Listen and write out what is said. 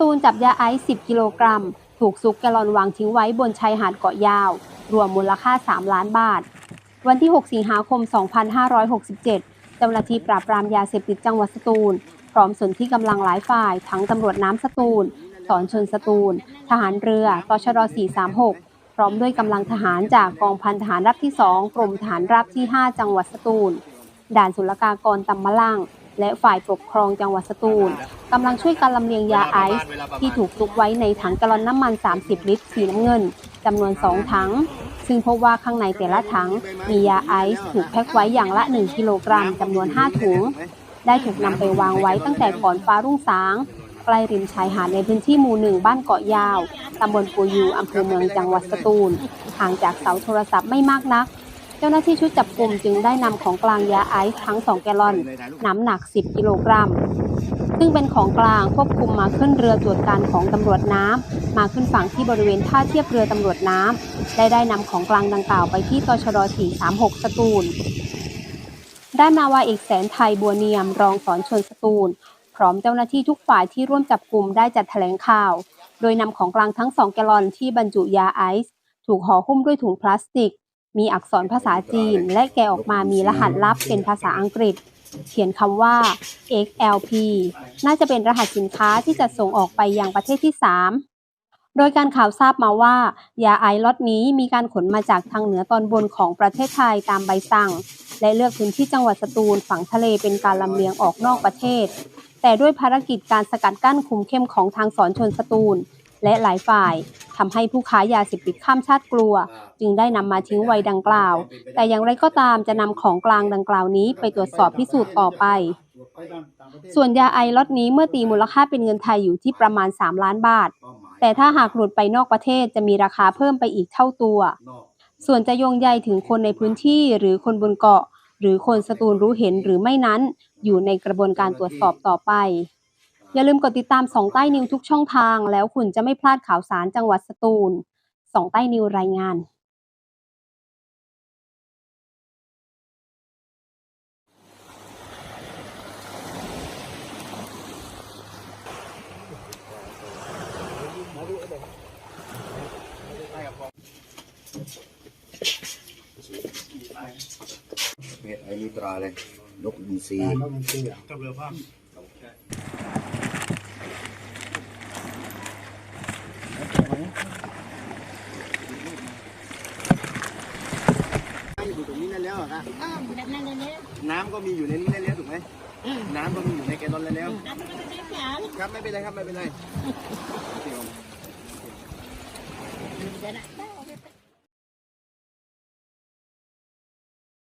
ตูลจับยาไอซ์10 กิโลกรัม ถูกซุกแกลอนวางทิ้งไว้บนชายหาดเกาะยาว รวมมูลค่า 3 ล้านบาท วันที่ 6 สิงหาคม 2567 เจ้าหน้าที่ปราบปรามยาเสพติดจังหวัดสตูล พร้อมส่วนที่กำลังหลายฝ่าย ทั้งตำรวจน้ำสตูล สอนชนสตูล ทหารเรือ ตชด436 พร้อมด้วยกำลังทหารจากกองพันทหารราบที่ 2 กรมทหารราบที่ 5 จังหวัดสตูล ด่านศุลกากรตำมะลัง และฝ่ายปกครองจังหวัดสตูลกำลังช่วยกันลำเลียงยาไอซ์ที่ถูกซุกไว้ในถังกลลอนน้ำมัน 30 ลิตรสีน้ำเงินจำนวน 2 ถัง ซึ่งพบว่าข้างในแต่ละถัง มียาไอซ์ถูกแพ็คไว้อย่างละ 1 กิโลกรัมจำนวน 5 ถุง ได้ถูกนำไปวางไว้ตั้งแต่ก่อนฟ้ารุ่งสางใกล้ริมชายหาดในพื้นที่หมู่หนึ่งบ้านเกาะยาว ตำบลปูยูอำเภอเมืองจังหวัดสตูล ห่างจากเสาโทรศัพท์ไม่มากนัก เจ้าหน้าที่ชุดจับกลุ่มจึงได้นำของกลางยาไอซ์ทั้ง 2 แกลลอน น้ำหนัก 10 กิโลกรัม ซึ่งเป็นของกลางควบคุมมาขึ้นเรือตรวจการของตำรวจน้ำมาขึ้นฝั่งที่บริเวณท่าเทียบเรือตำรวจน้ำได้ได้นำของกลางดังกล่าวไปที่ตชด436 สตูล ด้านนาวาเอกแสนไทยบัวเนียมรองสอนชนสตูล พร้อมเจ้าหน้าที่ทุกฝ่ายที่ร่วมจับกลุ่มได้จัดแถลงข่าว โดยนำของกลางทั้ง 2 แกลลอนที่บรรจุยาไอซ์ถูกห่อหุ้มด้วยถุงพลาสติก มีอักษรภาษาจีน และแกะออกมามีรหัสลับเป็นภาษาอังกฤษ เขียนคำว่า XLP น่าจะเป็นรหัสสินค้าที่จะส่งออกไปยังประเทศที่ 3 โดยการข่าวทราบมาว่า ยาไอล็อตนี้มีการขนมาจากทางเหนือตอนบนของประเทศไทยตามใบสั่ง และเลือกพื้นที่จังหวัดสตูลฝั่งทะเลเป็นการลำเลียงออกนอกประเทศ แต่ด้วยภารกิจการสกัดกั้นคุมเข้มของทางสอนชนสตูล และหลายฝ่ายทำให้ผู้ค้ายาเสพติดข้ามชาติกลัว จึงได้นำมาทิ้งไว้ดังกล่าว แต่อย่างไรก็ตามจะนำของกลางดังกล่าวนี้ไปตรวจสอบพิสูจน์ต่อไป ส่วนยาไอล็อตนี้เมื่อตีมูลค่าเป็นเงินไทยอยู่ที่ประมาณ 3 ล้านบาท แต่ถ้าหากหลุดไปนอกประเทศจะมีราคาเพิ่มไปอีกเท่าตัว ส่วนจะโยงใยถึงคนในพื้นที่หรือคนบนเกาะ หรือคนสตูลรู้เห็นหรือไม่นั้น อยู่ในกระบวนการตรวจสอบต่อไป อย่าลืมกดติดตามสองใต้นิวทุกช่องทาง แล้วคุณจะไม่พลาดข่าวสารจังหวัดสตูลสองใต้นิวรายงานเพจไอ้นี่ตราเลยนกอินทรีกับเรือภาพ ตรงนี้นั่นแล้วอะครับอ้าวแบบนั้นเลยเนี่ยน้ำก็มีอยู่ในนี้แล้วถูกไหมน้ำก็มีอยู่ในแกลลอนแล้วน้ำมันก็ได้เสียงครับไม่เป็นไรครับไม่เป็นไร เดี๋ยวนะ